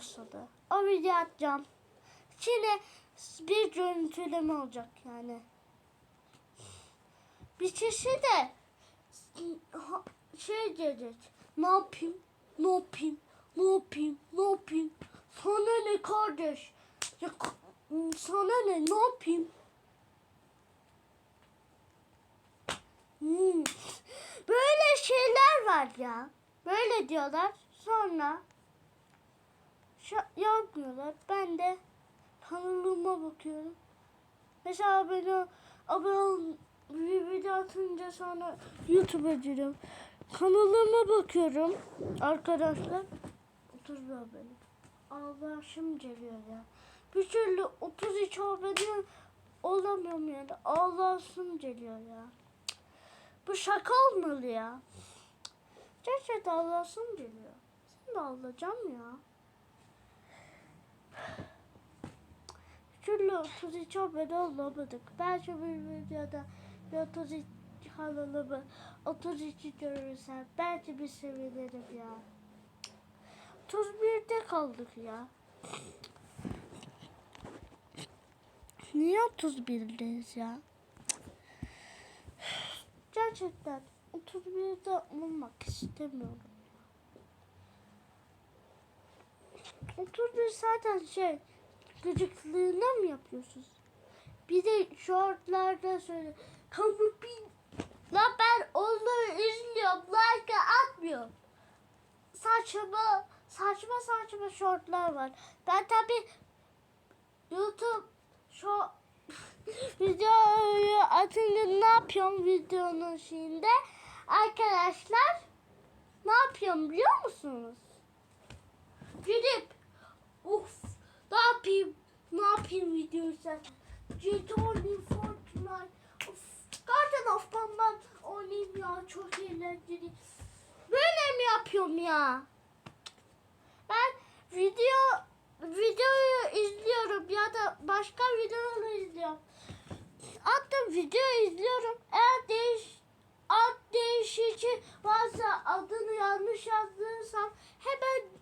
başladı. O video atacağım. Şimdi bir görüntüleme olacak yani. Bir kişi de şey diyecek. Ne yapayım? Ne yapayım? Ne yapayım? Ne yapayım? Sana ne kardeş? Ya, sana ne? Ne yapayım? Hmm. Böyle şeyler var ya. Böyle diyorlar. Sonra yapmıyorlar. Ben de kanalıma bakıyorum. Mesela abone, abone ol, bir video atınca sonra YouTube'a giriyorum. Kanalıma bakıyorum arkadaşlar. 30 bir abone. Ağlaşım geliyor ya. Bir türlü 33 abone olamıyorum yani. Ağlasım geliyor ya. Bu şaka olmalı ya. Gerçekten ağlasım geliyor. Sen de ağlayacağım ya. Türlü 33 abone olamadık. Belki bir videoda bir 33 kanalımı 32 görürsem belki bir sevinirim ya. 31'de kaldık ya. Niye 31'deyiz ya? Gerçekten 31'de olmak istemiyorum. 31 zaten şey gıcıklığına mı yapıyorsunuz? Bir de shortlarda söyle. Kamu bin. La ben onları izliyorum. Like atmıyorum. Saçma saçma saçma shortlar var. Ben tabi YouTube şu videoyu atınca ne yapıyorum videonun şeyinde? Arkadaşlar ne yapıyorum biliyor musunuz? Gidip uf ne yapayım ne yapayım videoyu sen Jetoni Fortnite Uf Garden of Paman oynayayım ya çok eğlenceli Böyle mi yapıyorum ya? Ben video videoyu izliyorum ya da başka videoları izliyorum. Hatta video izliyorum. Eğer değiş ad değişici varsa adını yanlış yazdıysam hemen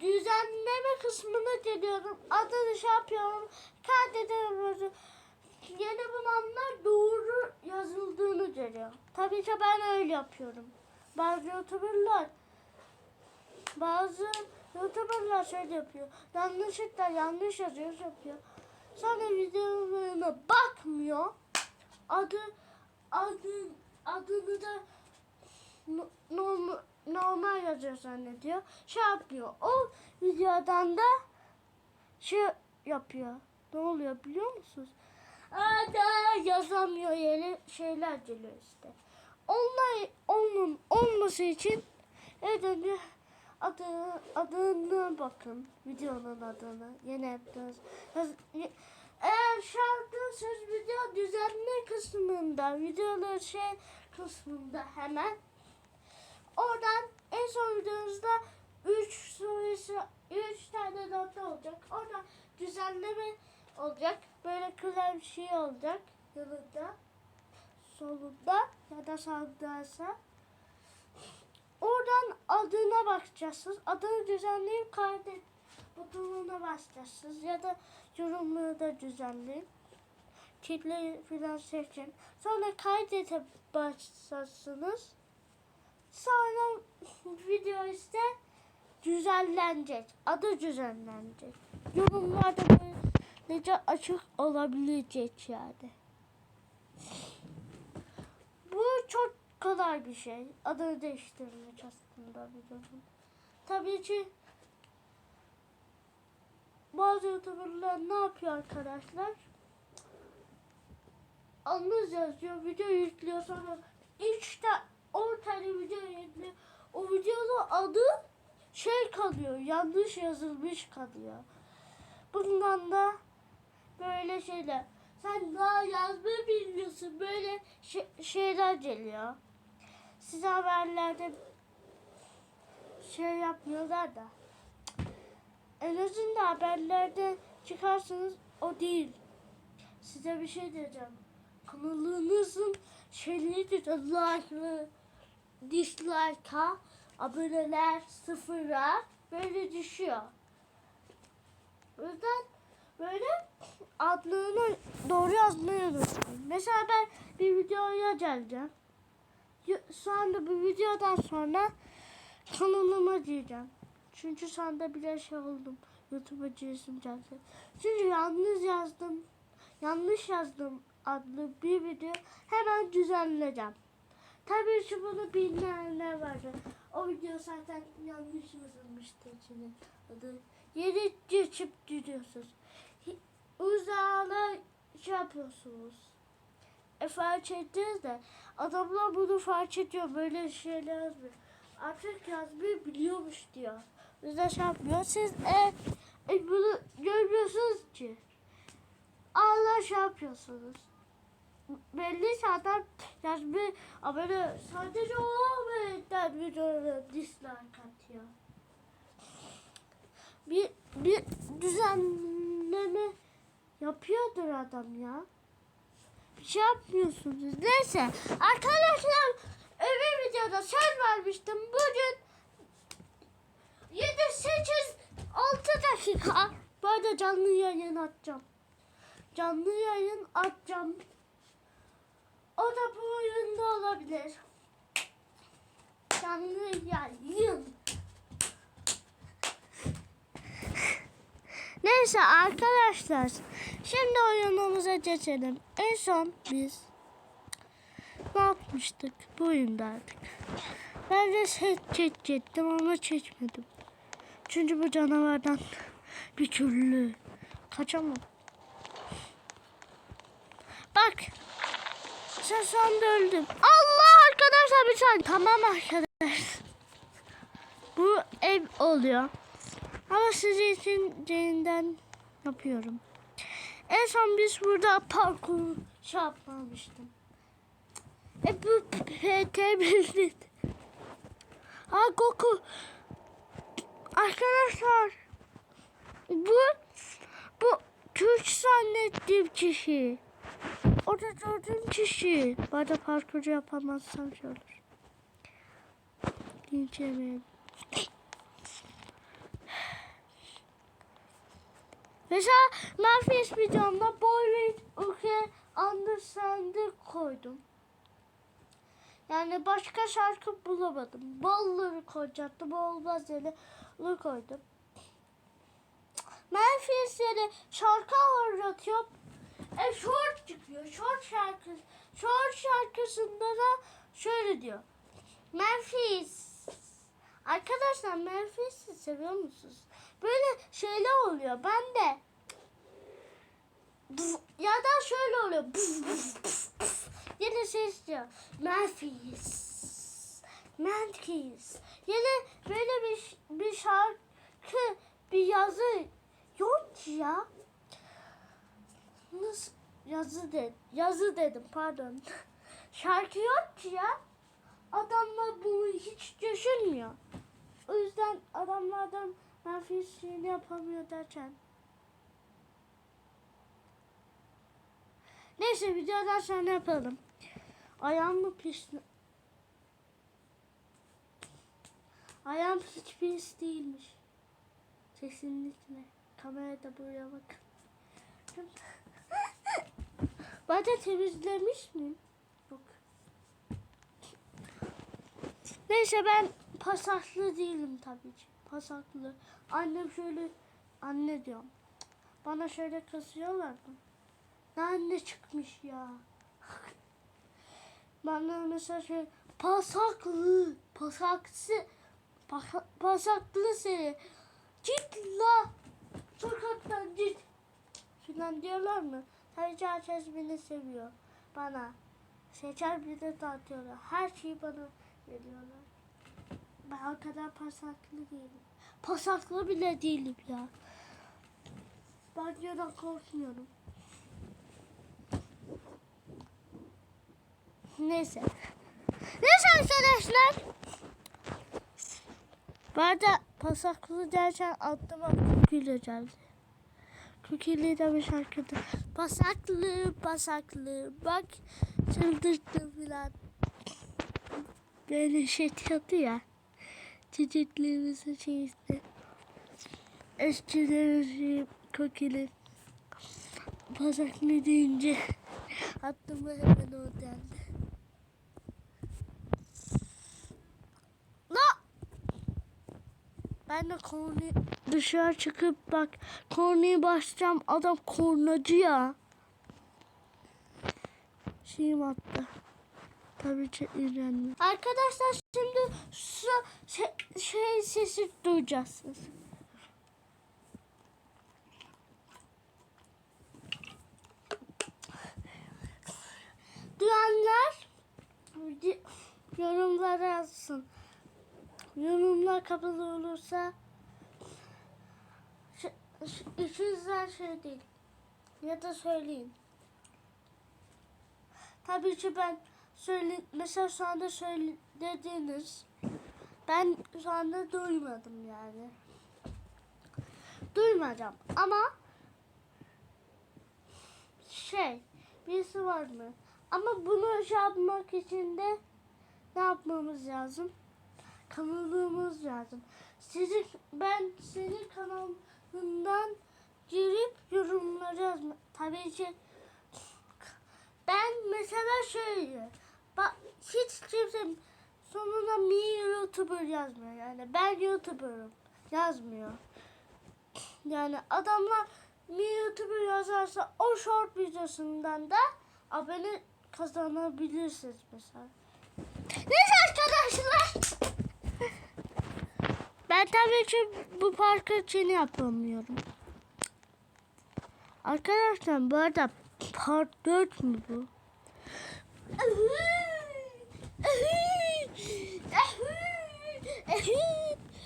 düzenleme kısmına geliyorum. Adını şey yapıyorum. Kaydediyorum. Yeni bulanlar doğru yazıldığını görüyor. Tabii ki ben öyle yapıyorum. Bazı youtuberlar bazı youtuberlar şöyle yapıyor. Yanlışlıkla yanlış yazıyor yapıyor. Sonra videolarına bakmıyor. Adı adı adını da no- normal, normal yazıyor zannediyor. Şey yapıyor. O videodan da şey yapıyor. Ne oluyor biliyor musunuz? Ada yazamıyor yeni şeyler geliyor işte. Onlar onun olması için Eden'i adı, adını bakın. Videonun adını. Yeni yaptığınız. Yaz- y- Eğer şarkı söz video düzenli kısmında, videoları şey kısmında hemen oradan en son videonuzda 3 sorusu 3 tane nota olacak. Oradan düzenleme olacak. Böyle klavye şey olacak yanında. Solunda ya da sağdaysa. Oradan adına bakacaksınız. Adını düzenleyip kaydet butonuna basacaksınız. Ya da yorumları da düzenleyin. Kitleyi filan seçin. Sonra kaydete başlarsınız. Sonra video işte düzenlenecek. Adı düzenlenecek. Yorumlarda böylece açık olabilecek yani. Bu çok kolay bir şey. Adını değiştirmek aslında videonun. Tabii ki bazı youtuberlar ne yapıyor arkadaşlar? Anız yazıyor, video yüklüyor sonra 3 tane 10 tane video yüklüyor. O videonun adı şey kalıyor, yanlış yazılmış kalıyor. Bundan da böyle şeyler. Sen daha yazma bilmiyorsun. Böyle şey- şeyler geliyor. Size haberlerde şey yapmıyorlar da. En azından haberlerde çıkarsınız o değil. Size bir şey diyeceğim. Kanalınızın şeyleri de like'lı, dislike'a, aboneler sıfıra böyle düşüyor. O böyle adlarını doğru yazmayı. Mesela ben bir videoya geleceğim. Sonra bu videodan sonra kanalıma diyeceğim. Çünkü sonra bir şey oldum. YouTube'a girişim geldi. Çünkü yanlış yazdım. Yanlış yazdım adlı bir video hemen düzenleyeceğim. Tabii ki bunu bilmeyenler vardı. O video zaten yanlış yazılmıştı içine. Adı yeni geçip gidiyorsunuz. Uzağına şey yapıyorsunuz. E fark ettiniz de adamlar bunu fark ediyor. Böyle şeyler yazmıyor. Artık yazmayı biliyormuş diyor. Yüzden şey yapmıyor. Siz e, e, bunu görmüyorsunuz ki. Allah şey yapıyorsunuz. Belli zaten yazmayı ama böyle sadece o bölümden videoları dislike atıyor. Bir, bir düzenleme yapıyordur adam ya. Bir şey yapmıyorsunuz. Neyse arkadaşlar öbür videoda söz vermiştim. Bugün 7, 8, 6 dakika böyle canlı yayın atacağım. Canlı yayın atacağım. Bu oyunda olabilir. Canlı yayın. Neyse arkadaşlar. Şimdi oyunumuza geçelim. En son biz ne yapmıştık? Bu oyundaydık. Ben de set çekecektim ama çekmedim. Çünkü bu canavardan bir türlü kaçamam. Bak. Sen sonunda öldüm. Allah arkadaşlar bir saniye. Tamam arkadaşlar. Bu ev oluyor. Ama sizin için yeniden yapıyorum. En son biz burada parkur şey yapmamıştım. E bu PT bildi. Ha Goku. Arkadaşlar. Bu bu Türk zannettiğim kişi. O da gördüğüm kişi. Bana parkur yapamazsam şey olur. Geçemedim. Mesela Memphis videomda Boy Ülke Understand'ı koydum. Yani başka şarkı bulamadım. Bolları koyacaktım. Olmaz yani onu koydum. Memphis yani şarkı anlatıyorum. E short çıkıyor. Short şarkı. Short şarkısında da şöyle diyor. Memphis. Arkadaşlar Memphis'i seviyor musunuz? Böyle şeyler oluyor. Ben de ya da şöyle oluyor. Yine ses diyor. Memphis. Memphis. Yine böyle bir, bir şarkı, bir yazı yok ki ya. Nasıl yazı dedim. Yazı dedim pardon. Şarkı yok ki ya. Adamlar bunu hiç düşünmüyor. O yüzden adamlardan Memphis şeyini yapamıyor derken. Neyse videodan sonra yapalım. Ayağım mı pis? Ayağım hiç pis değilmiş. Kesinlikle. Kamerada buraya bakın. De temizlemiş miyim? Yok. Neyse ben pasaklı değilim tabii ki. Pasaklı. Annem şöyle anne diyorum. Bana şöyle kızıyorlar mı? Ne anne çıkmış ya. Bana mesela şey pasaklı, pasaksı, pasa- pasaklı seni. Git la. Sokaktan git. Filan diyorlar mı? Herkes beni seviyor. Bana. Seçer bir de dağıtıyorlar. Her şeyi bana veriyorlar. Ben o kadar pasaklı değilim. Pasaklı bile değilim ya. Ben yalan korkmuyorum. Neyse. Neyse arkadaşlar. Bu arada pasaklı derken aklıma kukuyla Kukuyla da bir şarkıdır. Pasaklı pasaklı bak çıldırttım filan. Böyle şey diyordu ya. Çocukluğumuzun şeysi. Eskiden Kokili. Bacak ne deyince aklıma hemen o geldi. La! Ben de korni dışarı çıkıp bak korneyi basacağım adam kornacı ya. Şeyim attı. Tabii ki iğrendim. Arkadaşlar şimdi su, şey, şey sesi duyacaksınız. Duyanlar yorumlara yazsın. Yorumlar kapalı olursa şey, şey, değil. Ya da söyleyin. Tabii ki ben söyle mesela şu anda söylediğiniz ben şu anda duymadım yani. Duymayacağım ama şey birisi var mı? Ama bunu şey yapmak için de ne yapmamız lazım? Kanalımız lazım. Sizin ben senin kanalından girip yorumları yazma. Tabii ki ben mesela şöyle bak hiç kimse sonuna mi YouTuber yazmıyor yani ben YouTuber'ım yazmıyor. Yani adamlar mi YouTuber yazarsa o short videosundan da abone kazanabilirsiniz mesela. Neyse arkadaşlar. Ben tabii ki bu parkı için yapamıyorum. Arkadaşlar bu arada part 4 mü bu?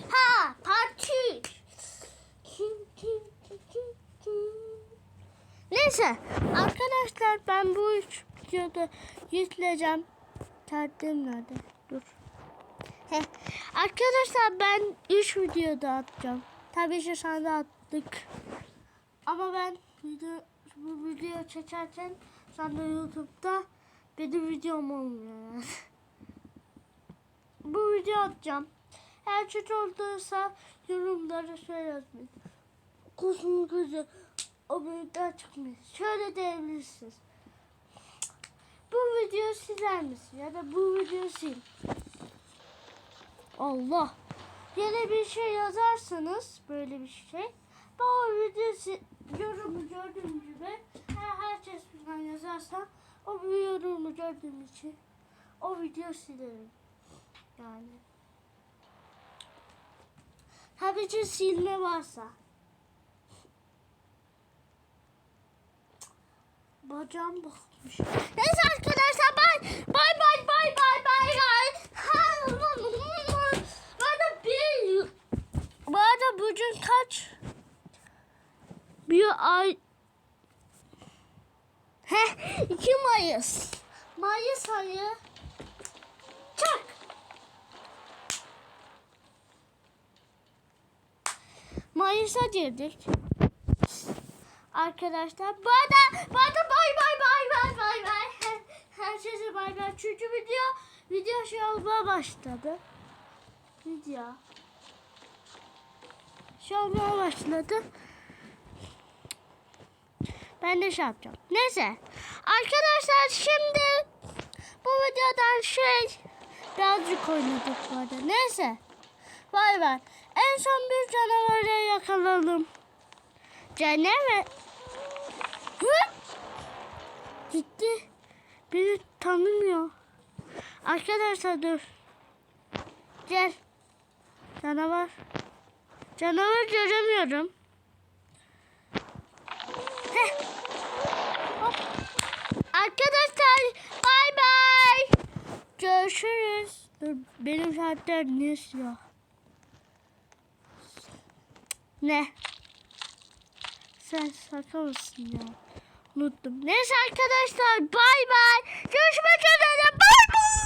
Ha part 3. Neyse arkadaşlar ben bu üç videoda yükleyeceğim. Tatlım nerede? Dur. Heh. Arkadaşlar ben 3 videoda atacağım. Tabii ki sana attık. Ama ben video, bu video çekerken sen de YouTube'da benim videom olmuyor bu video atacağım. Eğer kötü olduysa yorumlara şöyle yazmayın. Kusmu gözü o bölümden çıkmış. Şöyle diyebilirsiniz. Bu video siler misin? Ya da bu video sil. Allah. Yine bir şey yazarsanız böyle bir şey. Ben o videosu yorumu gördüğüm gibi her herkes falan yazarsa o yorumu gördüğüm için o video silerim. Yani. Tabii ki silme varsa. Bacağım bakmış. Neyse arkadaşlar bay bay bay bay bay bay bay. Bu arada bir bugün kaç? Bir ay Heh 2 Mayıs. Mayıs ayı. Çak. Mayıs'a girdik. Arkadaşlar bu arada bay bay bay bay bay bay. Herkese bay bay. Çünkü video video şey olmaya başladı. Video. Şey olmaya başladı. Ben de şey yapacağım. Neyse. Arkadaşlar şimdi bu videodan şey birazcık oynadık bu arada. Neyse. Bay bay. En son bir canavarı yakaladım. Canavar. Hı? Gitti. Beni tanımıyor. Arkadaşlar dur. Gel. Canavar. Canavar göremiyorum. Arkadaşlar bay bay. Görüşürüz. Dur benim saatler ne siyah? Ne? Sen şaka mısın ya? Unuttum. Neyse arkadaşlar bay bay. Görüşmek üzere. Bye.